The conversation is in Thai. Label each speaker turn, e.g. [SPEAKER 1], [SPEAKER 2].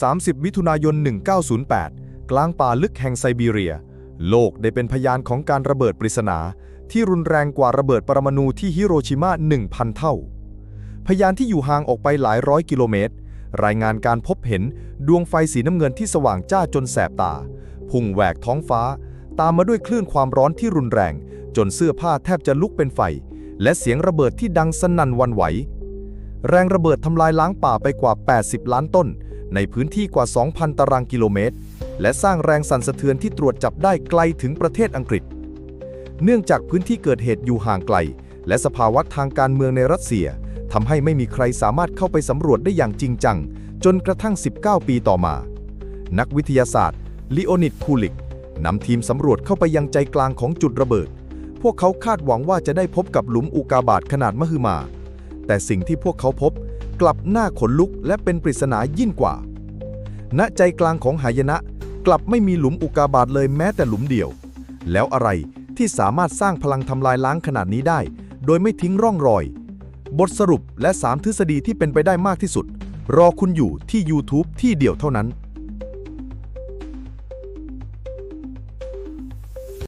[SPEAKER 1] 30 มิถุนายน 1908 กลางป่าลึกแห่งไซบีเรีย โลกได้เป็นพยานของการระเบิดปริศนา ที่รุนแรงกว่าระเบิดปรมาณูที่ฮิโรชิมา 1,000 เท่า พยานที่อยู่ห่างออกไปหลายร้อยกิโลเมตร รายงานการพบเห็นดวงไฟสีน้ำเงินที่สว่างจ้าจนแสบตา พุ่งแหวกท้องฟ้า ตามมาด้วยคลื่นความร้อนที่รุนแรง จนเสื้อผ้าแทบจะลุกเป็นไฟ และเสียงระเบิดที่ดังสนั่นวันไหว แรงระเบิดทำลายล้างป่าไปกว่า 80 ล้านต้น ในพื้นที่กว่า 2,000 ตารางกิโลเมตร และสร้างแรงสั่นสะเทือนที่ตรวจจับได้ไกลถึงประเทศอังกฤษ เนื่องจากพื้นที่เกิดเหตุอยู่ห่างไกล และสภาวะทางการเมืองในรัสเซียทำให้ไม่มีใครสามารถเข้าไปสำรวจได้อย่างจริงจัง จนกระทั่ง 19 ปีต่อมา นักวิทยาศาสตร์ลิโอนิดคูลิกนำทีมสำรวจเข้าไปยังใจกลางของจุดระเบิด พวกเขาคาดหวังว่าจะได้พบกับหลุมอุกาบาตขนาดมหึมา แต่สิ่งที่พวกเขาพบกลับน่าขนลุกและเป็นปริศนายิ่งกว่า ณ ใจกลางของหายนะ กลับไม่มีหลุมอุกาบาตเลยแม้แต่หลุมเดียว แล้วอะไรที่สามารถสร้างพลังทำลายล้างขนาดนี้ได้ โดยไม่ทิ้งร่องรอย บทสรุปและ 3 ทฤษฎีที่เป็นไปได้มากที่สุด รอคุณอยู่ที่ YouTube ที่เดียวเท่านั้น